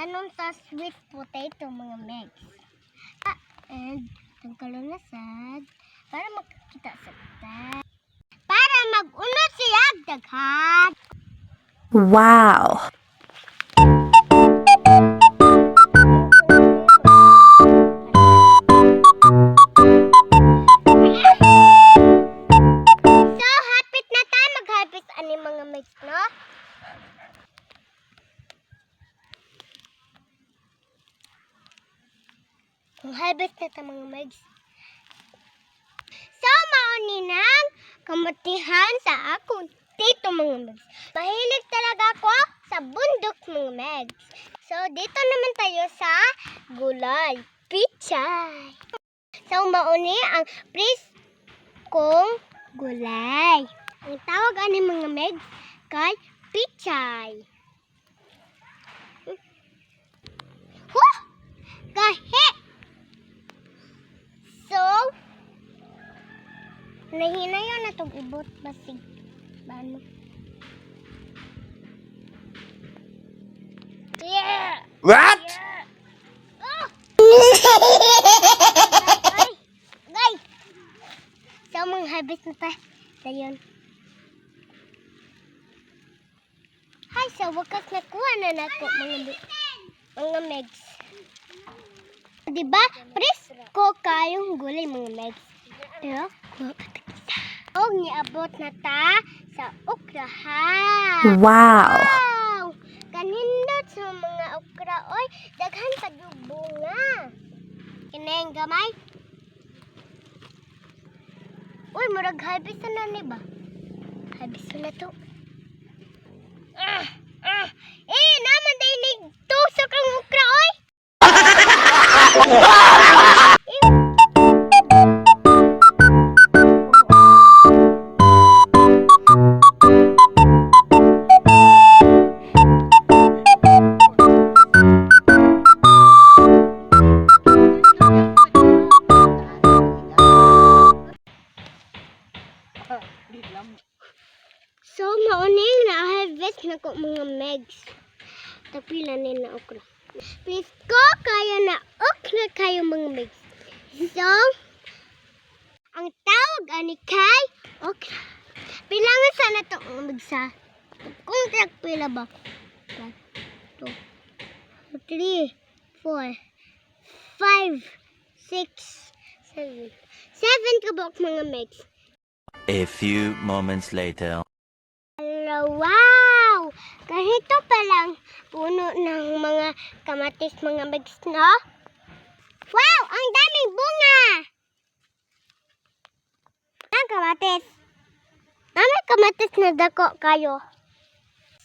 Tanom sa sweet potato mga megs. Ah, and tangkalon na sad para makakita sa tag. Para mag-unod siya daghan. Wow. Kung harvest na ta mga megs. So, mauni nang kamutihan sa akong dito mga megs. Mahilig talaga ako sa bundok mga megs. So, dito naman tayo sa gulay. Pichay. So, mauni ang pris kong gulay. Ang tawag ani mga megs kay pichay. Nahinayon na itong ibot basig. Bano? Yeah! What? Oh! Ay! Gay! So, mga harvest na pa. Dayon. Hi, sa wakas nakuha na nako mga mga megs. Diba? Pres ko kayong gulay mga megs. Pero, og niabot na ta sa okrahan. Wow. Wow! Kanindot sa mga okra. Oy, daghan pa yung bunga. Kinayang gamay. Uy, murag harvest na ni ba? Harvest na to. Ah, ah. Eh, naman dahil nagtusok ang okra, oy! So, mauning na-harvest na ko mga megs. Tapila ni na okra. Please ko kayo na okra kayo mga megs. So, ang tawag ani kay okra. Bilangan sana to ang megsa. Kung tag pila ba? 1, 2, 3, 4, 5, 6, 7. 7 kabok mga megs. A few moments later. Hello, wow! Ganito pa lang puno ng mga kamatis, mga bags, no? Wow! Ang daming bunga! Ang kamatis. Dami kamatis na dako kayo.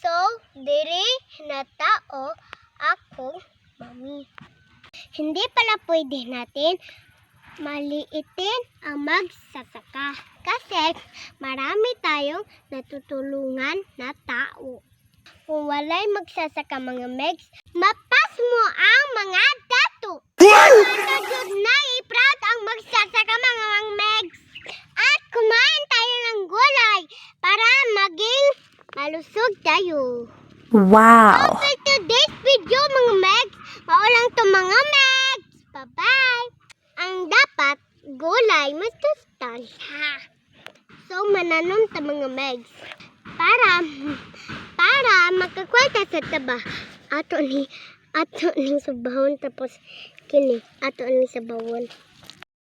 So, diri na tao akong mami. Hindi pala pwede natin maliitin ang magsasaka. Kasi marami tayong natutulungan na tao. Kung walay magsasaka mga megs, mapas mo ang mga dato. Matagod na i-proud ang magsasaka mga mga megs. At kumain tayo ng gulay para maging malusog tayo. Wow. For today's video mga megs, maulang to mga megs. Bye-bye. Ang dapat, gulay, masustansya. So, mananom ta mga megs. Para, para makakwenta sa taba. Ato ni, ato ni sa bahon tapos kini, ato ni sa bawon.